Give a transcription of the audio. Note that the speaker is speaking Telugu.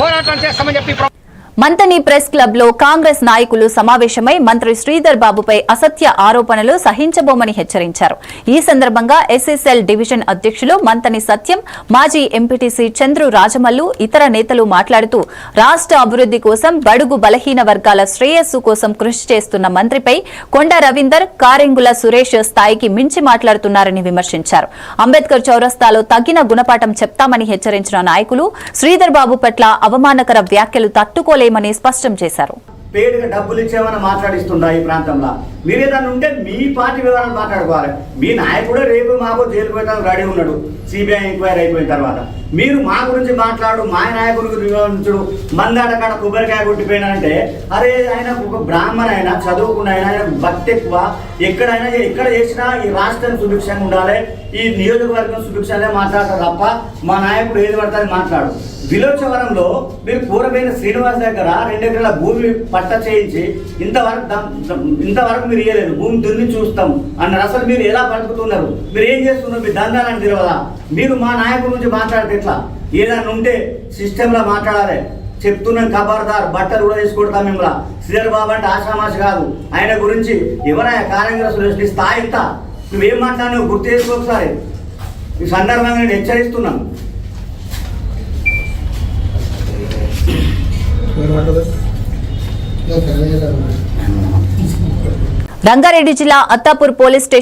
పోరాటం చేస్తామని చెప్పి ప్ర- Manthani press క్లబ్లో కాంగ్రెస్ నాయకులు సమావేశమై మంత్రి శ్రీధర్ బాబుపై అసత్య ఆరోపణలు సహించబోమని హెచ్చరించారు. ఈ సందర్భంగా ఎస్ఎస్ఎల్ డివిజన్ అధ్యక్షులు మంతని సత్యం మాజీ ఎంపీటీసీ చంద్రు రాజమల్లు ఇతర నేతలు మాట్లాడుతూ రాష్ట్ర అభివృద్ధి కోసం బడుగు బలహీన వర్గాల శ్రేయస్సు కోసం కృషి చేస్తున్న మంత్రిపై కొండ రవీందర్ కారెంగుల సురేష్ స్థాయికి మించి మాట్లాడుతున్నారని విమర్శించారు. అంబేద్కర్ చౌరస్తాలో తగిన గుణపాఠం చెప్తామని హెచ్చరించిన నాయకులు శ్రీధర్ బాబు పట్ల అవమానకర వ్యాఖ్యలు తట్టుకోలేదు తట్టుకోలేమని స్పష్టం చేశారు. పేరుగా డబ్బులు ఇచ్చేమని మాట్లాడిస్తుందా ఈ ప్రాంతంలో? మీరు ఏదైనా ఉంటే మీ పార్టీ వివరాలు మాట్లాడుకోవాలి. మీ నాయకుడు రేపు మాకు జైలు పోయడానికి రెడీ ఉన్నాడు. సిబిఐ ఎంక్వైరీ అయిపోయిన తర్వాత. మీరు మా గురించి మాట్లాడు మా నాయకుడి గురించి వివరించుడు కాడ కొబ్బరికాయ కొట్టిపోయినంటే అరే ఆయన ఒక బ్రాహ్మణ అయినా చదువుకున్న అయినా ఆయన భక్తి ఎక్కువ. ఎక్కడైనా ఎక్కడ చేసినా ఈ రాష్ట్రం సుభిక్షంగా ఉండాలి. ఈ నియోజకవర్గం సుభిక్షంగా మాట్లాడతారు తప్ప మా నాయకుడు ఏది పడితే మాట్లాడు. విలోచవరంలో మీరు పూర్వమైన శ్రీనివాస్ దగ్గర రెండు ఎకరాల భూమి పట్ట చేయించి ఇంతవరకు ఇంతవరకు మీరు ఇయ్యలేదు భూమి దున్ని చూస్తాం అన్నారు అసలు మీరు ఎలా బతుకుతున్నారు? మీరు ఏం చేస్తున్నారు? మీ దందాలని తెలియదా మీరు మా నాయకుడి నుంచి మాట్లాడితే ఎట్లా? ఏదైనా ఉంటే సిస్టంలో మాట్లాడాలి. చెప్తున్నాం ఖబర్దార్ బట్టలు కూడా తీసుకొడతాం మిమ్మల్ని. శ్రీధర్ బాబు అంటే ఆషామాష కాదు. ఆయన గురించి ఎవరైనా కార్యంగా నీ స్థాయి నువ్వేం మాట్లాడినావు గుర్తు చేసుకో ఒకసారి. ఈ సందర్భంగా నేను హెచ్చరిస్తున్నాను. రంగారెడ్డి జిల్లా అత్తాపూర్ పోలీస్ స్టేషన్